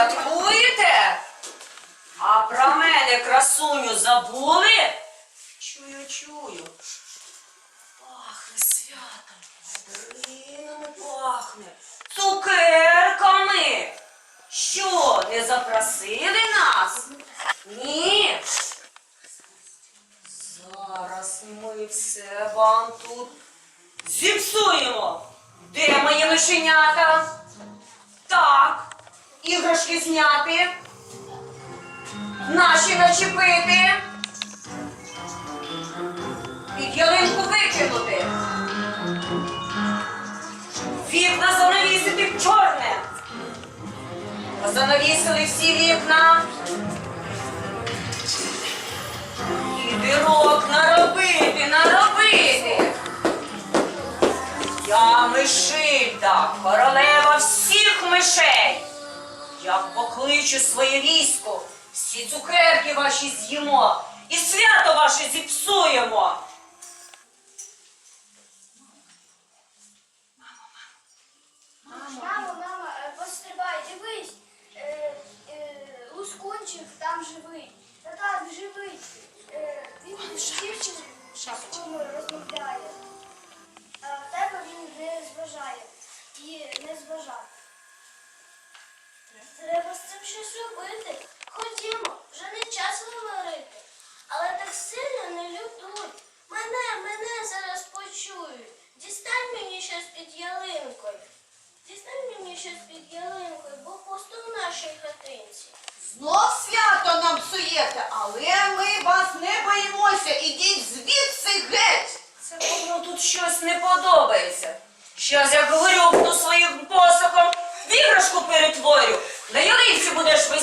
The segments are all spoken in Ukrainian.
Святкуєте? А про мене красуню забули? Чую, чую. Пахне святом, Мандаринами пахне, цукерками. Що, не запросили нас? Ні. Зараз ми все вам тут зіпсуємо. Де мої лишенята? Так іграшки зняти. Наші начепити. Під ялинку викинути. Вікна занавісити в чорне. Занавісили всі вікна. І дирок наробити, наробити. Я мишильда, королева всіх мишей. Я покличу своє військо, всі цукерки ваші з'їмо і свято ваше зіпсуємо. Мамо, мама, е, пострибай, дивись. Е, е, Лускунчик там живий. Та так, живий. Е, він з дівчиною розмовляє. А в тебе він не зважає і не зважав. Треба з цим щось робити. Ходімо, вже не час говорити. Але так сильно не лютуй. Мене, мене зараз почують. Дістань мені щось під ялинкою. Дістань мені щось під ялинкою, бо пусто в нашій хатинці. Знов свято нам псуєте, але ми вас не боїмося. Ідіть звідси геть. Це кому тут щось не подобається. Щас я грюкну своїм посохом, в іграшку перетворю, на ялинці будеш висіти.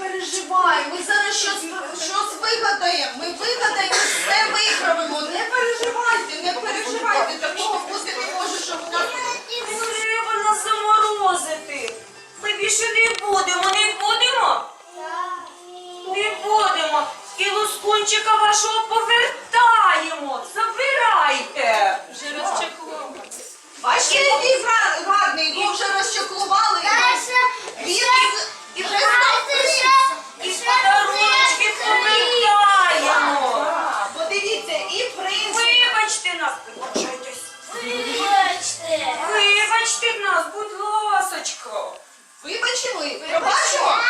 Переживай, ми зараз щось, щось вигадаємо. Ми вигадаємо, все виправимо. Не переживайте, не переживайте. Такого бути не може, щоб вона. нас. Треба нас заморозити. Ми більше не будемо, не будемо. Не будемо. І лускунчика вашого повертаємо. вибачимо і пробачимо.